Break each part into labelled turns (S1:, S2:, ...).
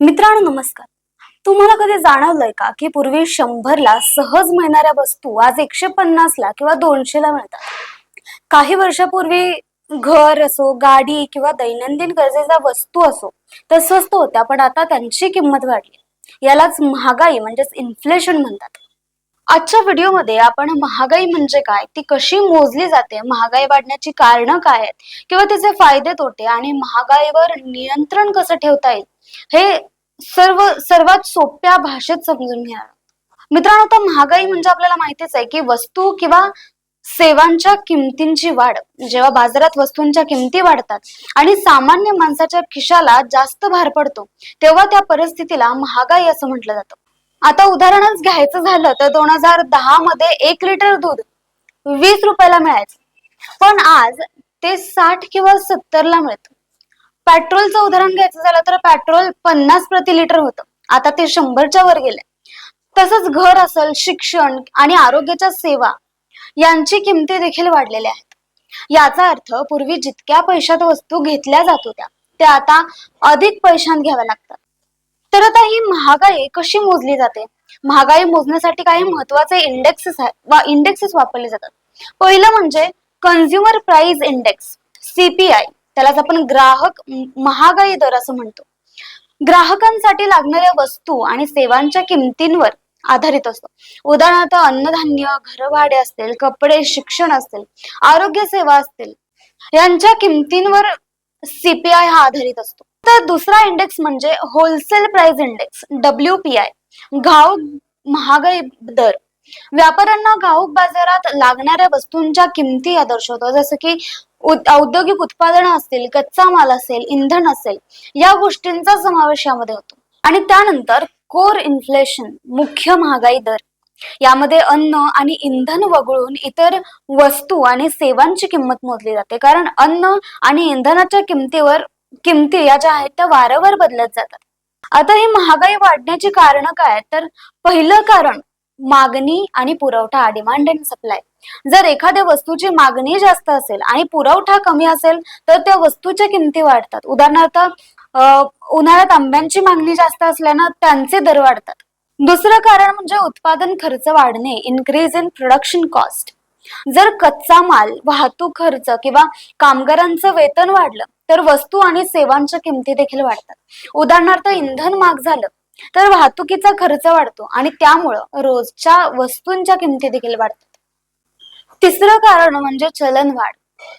S1: मित्रांनो नमस्कार. तुम्हाला कधी जाणवलंय का की पूर्वी शंभरला सहज मिळणाऱ्या वस्तू आज एकशे पन्नासला किंवा दोनशेला मिळतात? काही वर्षापूर्वी घर असो गाडी किंवा दैनंदिन गरजेच्या वस्तू असो तर स्वस्त होत्या पण आता त्यांची किंमत वाढली. यालाच महागाई म्हणजेच इन्फ्लेशन म्हणतात. आजच्या व्हिडिओमध्ये आपण महागाई म्हणजे काय ती कशी मोजली जाते महागाई वाढण्याची कारणं काय आहेत किंवा तिचे फायदे तोटे आणि महागाईवर नियंत्रण कसं ठेवता येईल हे सर्व सर्वात सोप्या भाषेत समजून घ्या. मित्रांनो आता महागाई म्हणजे आपल्याला माहितीच आहे की वस्तू किंवा सेवांच्या किमतींची वाढ जेव्हा बाजारात वस्तूंच्या किमती वाढतात आणि सामान्य माणसाच्या खिशाला जास्त भार पडतो तेव्हा त्या परिस्थितीला महागाई असं म्हटलं जातं. आता उदाहरणच घ्यायचं झालं तर दोन हजार दहा मध्ये एक लिटर दूध वीस रुपयाला मिळायचं. पण आज ते साठ किंवा सत्तरला मिळतं. पेट्रोलचं उदाहरण घ्यायचं झालं तर पेट्रोल पन्नास प्रति लिटर होतं. आता ते शंभरच्या वर गेले तसंच घर असेल शिक्षण आणि आरोग्याच्या सेवा यांची किमती देखील वाढलेल्या आहेत. याचा अर्थ पूर्वी जितक्या पैशात वस्तू घेतल्या जात होत्या त्या आता अधिक पैशात घ्याव्या लागतात. तर आता ही महागाई कशी मोजली जाते? महागाई मोजण्यासाठी काही महत्त्वाचे इंडेक्सेस आहेत वा इंडेक्सेस वापरले जातात. पहिलं म्हणजे कन्झ्युमर प्राइस इंडेक्स सीपीआय त्यालाच आपण ग्राहक महागाई दर असं म्हणतो. ग्राहकांसाठी लागणाऱ्या वस्तू आणि सेवांच्या किमतींवर आधारित असतो. उदाहरणार्थ अन्नधान्य घरभाडे असतील कपडे शिक्षण असतील आरोग्य सेवा असतील यांच्या किमतींवर सीपीआय हा आधारित असतो. तर दुसरा इंडेक्स म्हणजे wholesale price index W P I घाऊक महागाई दर. व्यापाऱ्यांना घाऊक बाजारात लागणाऱ्या वस्तूंच्या किमती या दर्शवतो जसं की औद्योगिक उत्पादनं असतील कच्चा माल असेल इंधन असेल या गोष्टींचा समावेश यामध्ये होतो. आणि त्यानंतर कोर इन्फ्लेशन मुख्य महागाई दर. यामध्ये अन्न आणि इंधन वगळून इतर वस्तू आणि सेवांची किंमत मोजली जाते. कारण अन्न आणि इंधनाच्या किमतीवर किमती या ज्या आहेत त्या वारंवार बदलत जातात. आता ही महागाई वाढण्याची कारण काय आहेत? तर पहिलं कारण मागणी आणि पुरवठा डिमांड अँड सप्लाय जर एखाद्या वस्तूची मागणी जास्त असेल आणि पुरवठा कमी असेल तर त्या वस्तूच्या किमती वाढतात. उदाहरणार्थ उन्हाळ्यात आंब्यांची मागणी जास्त असल्यानं त्यांचे दर वाढतात. दुसरं कारण म्हणजे उत्पादन खर्च वाढणे इन्क्रीज इन प्रोडक्शन कॉस्ट जर कच्चा माल वाहतूक खर्च किंवा कामगारांचं वेतन वाढलं तर वस्तू आणि सेवांच्या किमती देखील वाढतात. उदाहरणार्थ इंधन महाग झालं तर वाहतुकीचा खर्च वाढतो आणि त्यामुळं रोजच्या वस्तूंच्या किमती देखील वाढतात. तिसरं कारण म्हणजे चलनवाढ.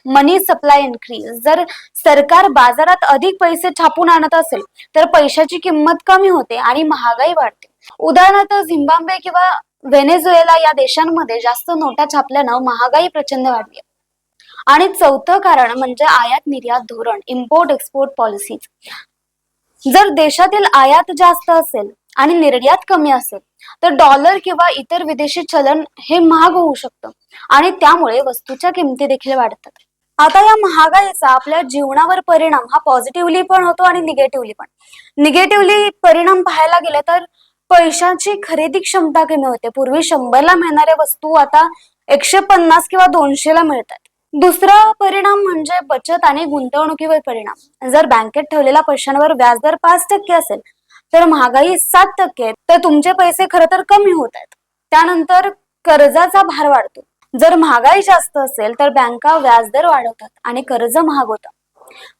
S1: मनी सप्लाय इन्क्रीज जर सरकार बाजारात अधिक पैसे छापून आणत असेल तर पैशाची किंमत कमी होते आणि महागाई वाढते. उदाहरणार्थ झिम्बाब्वे किंवा व्हेनेझुएला या देशांमध्ये जास्त नोटा छापल्यानं महागाई प्रचंड वाढली. आणि चौथं कारण म्हणजे आयात निर्यात धोरण इम्पोर्ट एक्सपोर्ट पॉलिसीज जर देशातील आयात जास्त असेल आणि निर्यात कमी असेल तर डॉलर किंवा इतर विदेशी चलन हे महाग होऊ शकतं आणि त्यामुळे वस्तूच्या किमती देखील वाढतात. आता या महागाईचा आपल्या जीवनावर परिणाम हा पॉझिटिव्हली पण होतो आणि निगेटिव्हली पण. निगेटिव्हली परिणाम पाहायला गेले तर पैशाची खरेदी क्षमता कमी होते. पूर्वी शंभरला मिळणाऱ्या वस्तू आता एकशे पन्नास किंवा दोनशेला मिळतात. दुसरा परिणाम म्हणजे बचत आणि गुंतवणुकीवर परिणाम. जर बँकेत ठेवलेल्या पैशांवर व्याजदर पाच टक्के असेल तर महागाई सात टक्के आहे तर तुमचे पैसे खर तर कमी होत आहेत. त्यानंतर कर्जाचा भार वाढतो. जर महागाई जास्त असेल तर बँका व्याजदर वाढवतात आणि कर्ज महाग होतं.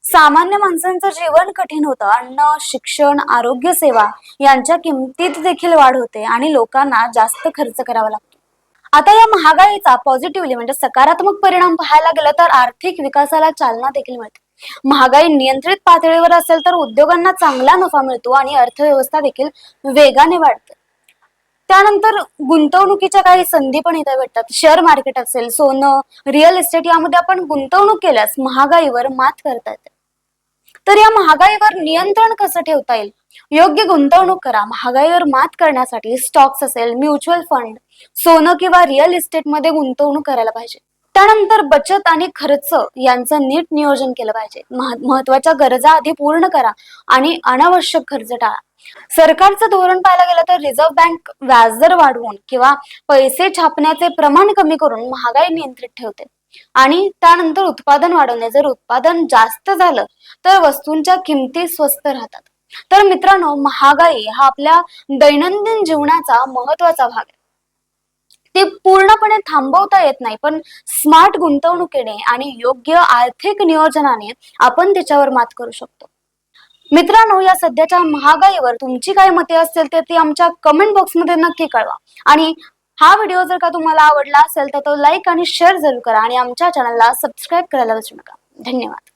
S1: सामान्य माणसांचं जीवन कठीण होतं. अन्न शिक्षण आरोग्य सेवा यांच्या किमतीत देखील वाढ होते आणि लोकांना जास्त खर्च करावा लागतो. आता या महागाईचा पॉझिटिव्हली म्हणजे सकारात्मक परिणाम पाहायला गेलं तर आर्थिक विकासाला चालना देखील मिळते. महागाई नियंत्रित पातळीवर असेल तर उद्योगांना चांगला नफा मिळतो आणि अर्थव्यवस्था देखील वेगाने वाढते. त्यानंतर गुंतवणुकीच्या काही संधी पण इथे भेटतात. शेअर मार्केट असेल सोनं रिअल इस्टेट यामध्ये आपण गुंतवणूक केल्यास महागाईवर मात करता येते. तर या महागाईवर नियंत्रण कसं ठेवता येईल? योग्य गुंतवणूक करा. महागाईवर मात करण्यासाठी स्टॉक्स असेल म्युच्युअल फंड सोनं किंवा रिअल इस्टेटमध्ये गुंतवणूक करायला पाहिजे. त्यानंतर बचत आणि खर्च यांचं नीट नियोजन केलं पाहिजे. महत्त्वाच्या गरजा आधी पूर्ण करा आणि अनावश्यक खर्च टाळा. सरकारचं धोरण पाहायला गेलं तर रिझर्व्ह बँक व्याजदर वाढवून किंवा पैसे छापण्याचे प्रमाण कमी करून महागाई नियंत्रित ठेवते. आणि त्यानंतर उत्पादन वाढवणे जर उत्पादन जास्त झालं तर वस्तूंच्या किमती स्वस्त राहतात. तर मित्रांनो महागाई हा आपल्या दैनंदिन जीवनाचा महत्त्वाचा भाग आहे. ते पूर्णपणे थांबवता येत नाही. पण स्मार्ट गुंतवणुकीने आणि योग्य आर्थिक नियोजनाने आपण त्याच्यावर मात करू शकतो. मित्रांनो या सध्याच्या महागाईवर तुमची काय मते असतील तर ती आमच्या कमेंट बॉक्समध्ये नक्की कळवा. आणि हा व्हिडिओ जर का तुम्हाला आवडला असेल तर तो लाईक आणि शेअर जरूर करा आणि आमच्या चॅनलला सबस्क्राईब करायला विसरू नका. धन्यवाद.